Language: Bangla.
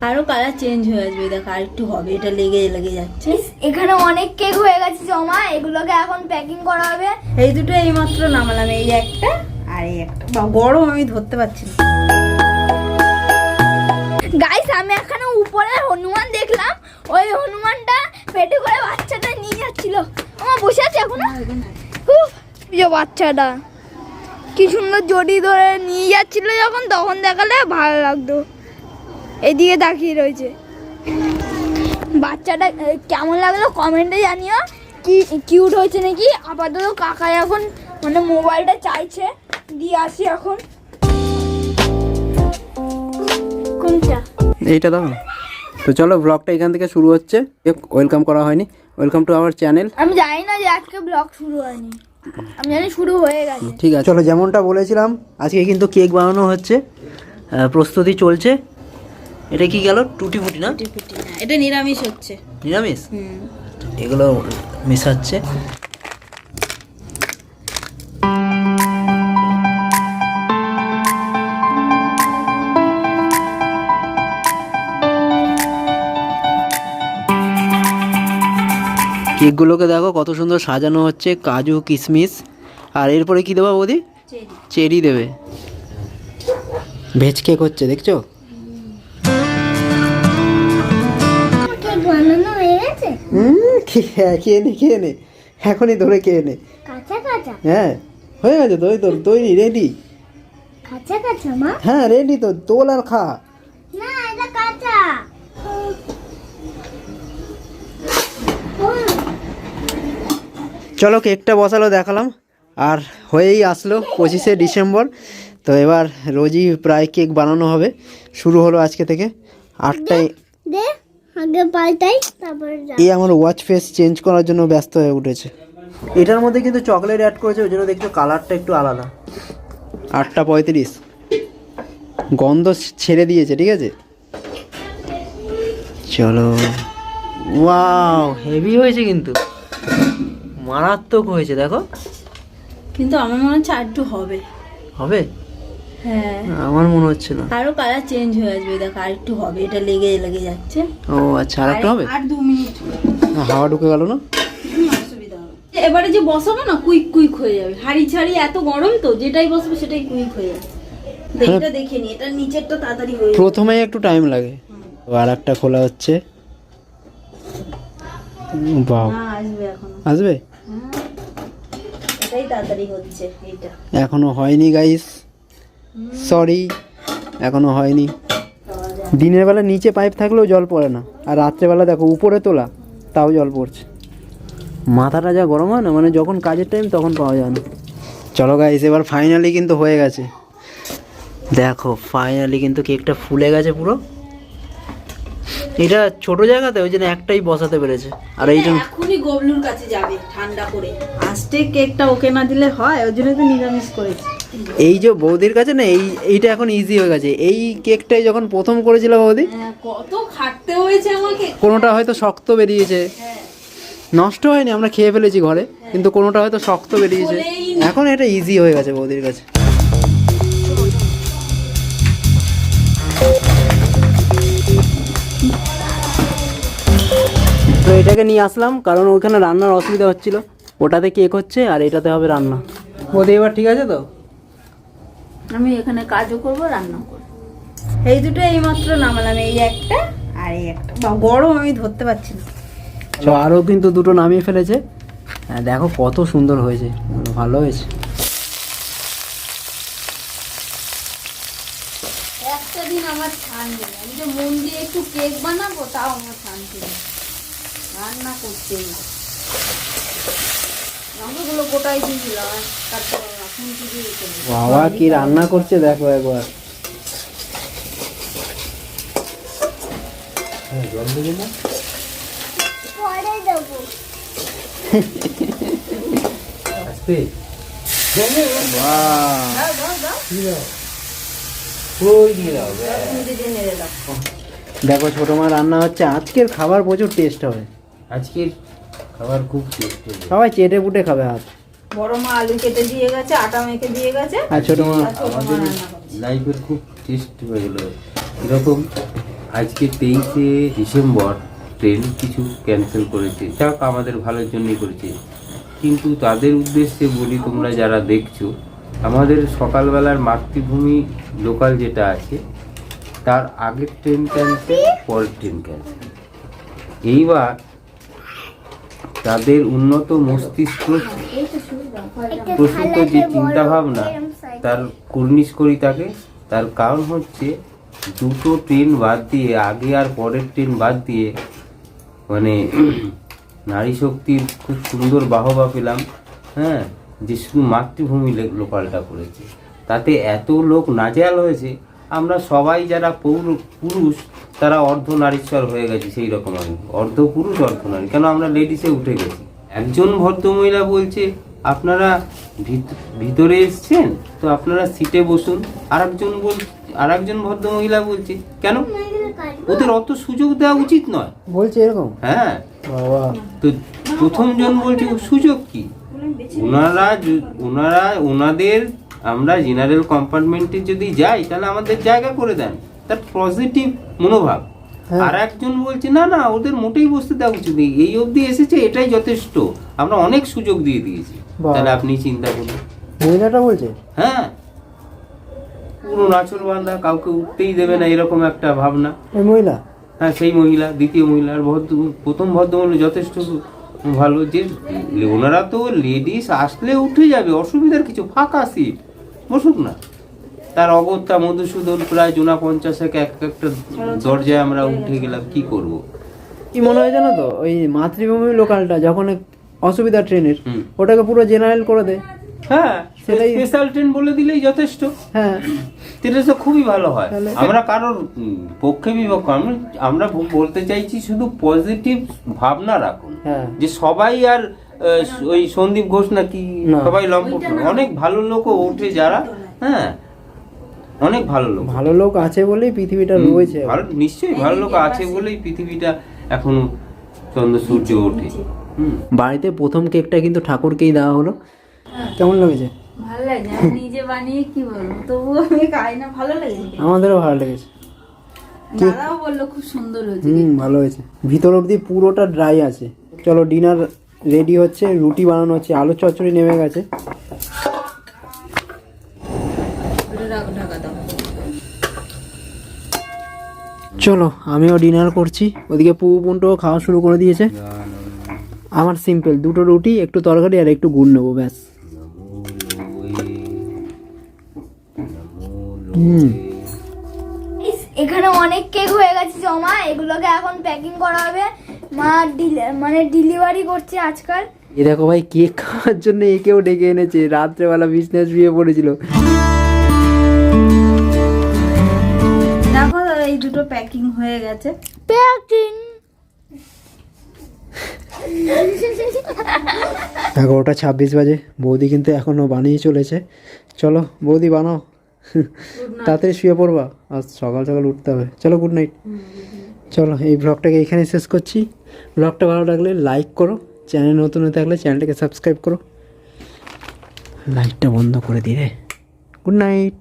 আরও কালার চেঞ্জ হয়ে আসবে দেখো আর একটু হবে এটা লেগে লেগে যাচ্ছে। এখানে অনেক কেক হয়ে গেছে জমা এগুলোকে এখন প্যাকিং করা হবে। এই দুটো এইমাত্র নামালাম এই একটা আর এই একটা। বা গরম আমি ধরতে পারছি না। গাইস আমি এখানে উপরে হনুমান দেখলাম ওই হনুমানটা পেটে করে বাচ্চাটা নিয়ে যাচ্ছিল। আমার বসে আছে এখন? উফ, যে বাচ্চাটা। কি সুন্দর জড়ি ধরে নিয়ে যাচ্ছিল যখন তখন দেখালে ভালো লাগতো। এদিকে তাকিয়ে রয়েছে। বাচ্চাটা কেমন লাগল কমেন্টে জানিও। কি কিউট হয়েছে নাকি? আপাতত কাকা এখন মানে মোবাইলটা চাইছে। দিয়ে আসি এখন। কোনটা? এইটা দাও। তো চলো ব্লগটা এখান থেকে শুরু হচ্ছে। ওয়েলকাম করা হয়নি। ওয়েলকাম টু আওয়ার চ্যানেল আমি জানি না যে আজকে ব্লগ শুরু হয়নি। আমি জানি শুরু হয়ে গেছে। ঠিক আছে। চলো যেমনটা বলেছিলাম আজকে কিন্তু কেক বানানো হচ্ছে। প্রস্তুতি চলছে। এটা কি গেল? টুটি ফুটি না এটা নিরামিষ হচ্ছে। নিরামিষ? হুম। এগুলো মেশাচ্ছে। কেকগুলোকে দেখো কত সুন্দর সাজানো হচ্ছে। কাজু কিশমিশ আর এরপরে কি দেবো বৌদি? চেরি। চেরি দেবে। ভেজ কেক হচ্ছে দেখছ? খেয়ে খেয়ে নে খেয়ে নে এখনই ধরে খেয়ে নে কাঁচা কাঁচা। হ্যাঁ হয়ে গেছে ওই তোর তৈরি রেডি কাঁচা কাঁচা মা। হ্যাঁ রেডি তো তোল আর খা। না এটা কাঁচা। চলো কেকটা বসালো দেখালাম। আর হয়েই আসলো পঁচিশে ডিসেম্বর। তো এবার রোজই প্রায় কেক বানানো হবে। শুরু হলো আজকে থেকে। আটটায় দে। আগে পাল্টাই তারপর এই আমার ওয়াচ ফেস চেঞ্জ করার জন্য ব্যস্ত হয়ে উঠেছে। এটার মধ্যে কিন্তু চকলেট অ্যাড করেছে ওই জন্য দেখছ কালারটা একটু আলাদা। আটটা পঁয়ত্রিশ। গন্ধ ছেড়ে দিয়েছে ঠিক আছে? চলো। ওয়াও হেভি হয়েছে কিন্তু। মারাত্মক হয়েছে দেখো। কিন্তু আমার মনে হচ্ছে আর একটু হবে। হবে? হ্যাঁ। আমার মনে হচ্ছে না। আরও কালার চেঞ্জ হয়ে আসবে দেখো আর একটু হবে এটা লেগে লেগে যাচ্ছে। ও আচ্ছা আর একটু হবে? আর দু মিনিট হাওয়া ঢুকে গেল না। এবারে যে বসাবো না কুইক কুইক হয়ে যাবে। হাড়ি ছাড়ি এত গরম তো যেটাই বসবে সেটাই কুইক হয়ে যাবে। দেখ, এটা দেখে নি এটা নিচেরটা তাড়াতাড়ি হয়ে প্রথমে একটু টাইম লাগে। আর একটা খোলা হচ্ছে। না আসবে এখনও। আসবে? হ্যাঁ। এটাই তাড়াতাড়ি হচ্ছে এইটা। এখনও হয়নি গাইস সরি এখনও হয়নি। দিনের বেলা নিচে পাইপ থাকলেও জল পড়ে না, আর রাত্রেবেলা দেখো উপরে তোলা, তাও জল পড়ছে। মাথাটা যা গরম হয় না মানে যখন কাজের টাইম তখন পাওয়া যায় না। চলো গাইস এবার ফাইনালি কিন্তু হয়ে গেছে। দেখো ফাইনালি কিন্তু কেকটা ফুলে গেছে পুরো। এটা ছোট জায়গাতে ওই জন্য একটাই বসাতে পেরেছে। আর এইটা এখনই গবলুর কাছে যাবে ঠান্ডা করে। আস্তে কেকটা ওকে না দিলে হয় ওই জন্য তো নিরামিষ করেছি। এই যে বৌদির কাছে না এই এইটা এখন ইজি হয়ে গেছে। এই কেকটাই যখন প্রথম করেছিল বৌদি হ্যাঁ, কত খাটতে হয়েছে আমাকে। কোনোটা হয়তো শক্ত বেরিয়েছে। নষ্ট হয়নি আমরা খেয়ে ফেলেছি ঘরে কিন্তু কোনোটা হয়তো শক্ত বেরিয়েছে। এখন এটা ইজি হয়ে গেছে বৌদির কাছে। এটাকে নিয়ে আসলাম কারণ ওখানে রান্নার অসুবিধা হচ্ছিল। ওটাতে কেক হচ্ছে আর এটাতে হবে রান্না। ওদের এবার ঠিক আছে তো? আমি এখানে কাজও করব রান্না করব। এই দুটো এইমাত্র নামালাম এই একটা আর এই একটা। বা গরম আমি ধরতে পারছি না। তো আরও কিন্তু দুটো নামিয়ে ফেলেছে। হ্যাঁ দেখো কত সুন্দর হয়েছে। ভালো হয়েছে। একটা দিন আমার শান্তি নেই। আমি যে মন দিয়ে একটু কেক বানাবো তাও আমার শান্তি নেই। রান্না করতেই লঙ্কাগুলো গোটাই কাটতে। বাবা কি রান্না করছে দেখো একবার। পরে দেবো। দাও দাও দাও। খুন্তি দিয়ে নেড়ে দাও। দেখো ছোট মা রান্না হচ্ছে আজকের খাবার প্রচুর টেস্ট হবে। আজকের খাবার খুব টেস্টি সবাই চেটে পুটে খাবে হাত। বড় মা আলু কেটে দিয়ে গেছে আটা মেখে দিয়ে গেছে। আর ছোট মা করছে। লাইফের খুব টেস্ট হয়ে এরকম আজকে তেইশে ডিসেম্বর ট্রেন কিছু ক্যান্সেল করেছে। যাক আমাদের ভালোর জন্যই করেছে। কিন্তু তাদের উদ্দেশ্যে বলি তোমরা যারা দেখছ আমাদের সকালবেলার মাতৃভূমি লোকাল যেটা আছে তার আগের ট্রেন ক্যান্সেল পরের ট্রেন ক্যান্সেল এইবার তাদের উন্নত মস্তিষ্ক প্রসূত যে চিন্তা ভাবনা তার কুর্নিশ করি তাকে তার কারণ হচ্ছে দুটো ট্রেন বাদ দিয়ে, আগে আর পরের ট্রেন বাদ দিয়ে মানে নারী শক্তির খুব সুন্দর বাহবা পেলাম হ্যাঁ যে শুধু মাতৃভূমি লোকালটা করেছে। তাতে এত লোক নাজেহাল হয়েছে আমরা সবাই যারা পৌর পুরুষ তারা অর্ধ নারীশ্বর হয়ে গেছে সেই রকম আমি। অর্ধ পুরুষ অর্ধ নারী। কেন আমরা লেডিসে উঠে গেছি? একজন ভদ্রমহিলা বলছে আপনারা ভিত- ভিতরে এসছেন? তো আপনারা সিটে বসুন। আর একজন বল আর একজন ভদ্রমহিলা বলছে কেন? ওদের অত সুযোগ দেওয়া উচিত নয়। বলছে এরকম? হ্যাঁ। বাবা। তো প্রথম জন বলছে সুযোগ কি? ওনারা ওনারা ওনাদের আমরা জেনারেল কম্পার্টমেন্টে যদি যাই তাহলে আমাদের জায়গা করে দেন। তার পজিটিভ মনোভাব। হ্যাঁ। আর একজন বলছে না না ওদের মোটেই বসতে দেওয়া উচিত নেই। এই অবধি এসেছে এটাই যথেষ্ট। আমরা অনেক সুযোগ দিয়ে দিয়েছি। তাহলে আপনি চিন্তা করুন। মহিলাটা বলছে? হ্যাঁ। পুরো নাচর বান্ধা কাউকে উঠতেই দেবে না এরকম একটা ভাবনা। মহিলা? হ্যাঁ সেই মহিলা দ্বিতীয় মহিলা। আর ভদ্র প্রথম ভদ্রমহিলা যথেষ্ট ভালো। যে ওনারা তো লেডিস আসলে উঠে যাবে অসুবিধার কিছু ফাঁকা সিট বসুক না। তার অগত্যা মধুসূদন প্রায় জোনা পঞ্চাশ এক এক একটা দরজায় আমরা উঠে গেলাম কি করব? কি মনে হয় জানো তো? ওই মাতৃভূমি লোকালটা যখন অসুবিধা ট্রেনের ওটাকে পুরো জেনারেল করে দেয়। হ্যাঁ সেটাই- স্পেশাল ট্রেন বলে দিলেই যথেষ্ট। হ্যাঁ। এটা তো খুবই ভালো হয়। আমরা কারোর পক্ষে বিপক্ষ আমরা আমরা বলতে চাইছি শুধু পজিটিভ ভাবনা রাখুন। হ্যাঁ। যে সবাই আর ওই সন্দীপ ঘোষ নাকি। সবাই লম্পট। অনেক ভালো লোকও ওঠে যারা হ্যাঁ অনেক ভালো লোক। ভালো লোক আছে বলেই পৃথিবীটা রয়েছে। ভালো নিশ্চয়ই ভালো লোক আছে বলেই পৃথিবীটা এখনও চন্দ্র সূর্য ওঠে। বাড়িতে প্রথম কেকটা কিন্তু ঠাকুরকেই দেওয়া হলো। কেমন লেগেছে? ভালো লাগে নিজে বানিয়ে কি বলব? তবুও আমি খাই না। ভালো লেগেছে আমাদেরও ভালো লেগেছে। দাদাও বলল খুব সুন্দর হয়েছে হুম ভালো হয়েছে। ভিতর অবধি পুরোটা ড্রাই আছে। চলো ডিনার রেডি হচ্ছে, রুটি বানানো হচ্ছে, আলু চচ্চড়ি নেমে গেছে। চলো, আমিও ডিনার করছি। ওদিকে পু পুন্টও খাওয়া শুরু করে দিয়েছে। আমার সিম্পল দুটো রুটি, একটু তরকারি আর একটু গুড় নেব, ব্যাস। হুম। এখানে অনেক কেক হয়ে গেছে জমা এগুলোকে এখন প্যাকিং করা হবে। মা ডিলে- মানে ডেলিভারি করছে আজকাল। এ দেখো ভাই কেক খাওয়ার জন্য একেও ডেকে এনেছে। রাত্রেবেলা বিজনেস বিয়ে পড়েছিল। দেখো এই দুটো প্যাকিং হয়ে গেছে। প্যাকিং এগারোটা ছাব্বিশ বাজে। বৌদি কিন্তু এখনও বানিয়ে চলেছে। চলো বৌদি বানাও। তাড়াতাড়ি শুয়ে পড়বা। আজ সকাল সকাল উঠতে হবে। চলো গুড নাইট চলো, এই ব্লগটাকে এখানে শেষ করছি। ব্লগটা ভালো লাগলে লাইক করো চ্যানেল নতুন হয়ে থাকলে চ্যানেলটাকে সাবস্ক্রাইব করো। লাইটটা বন্ধ করে দিয়ে গুড নাইট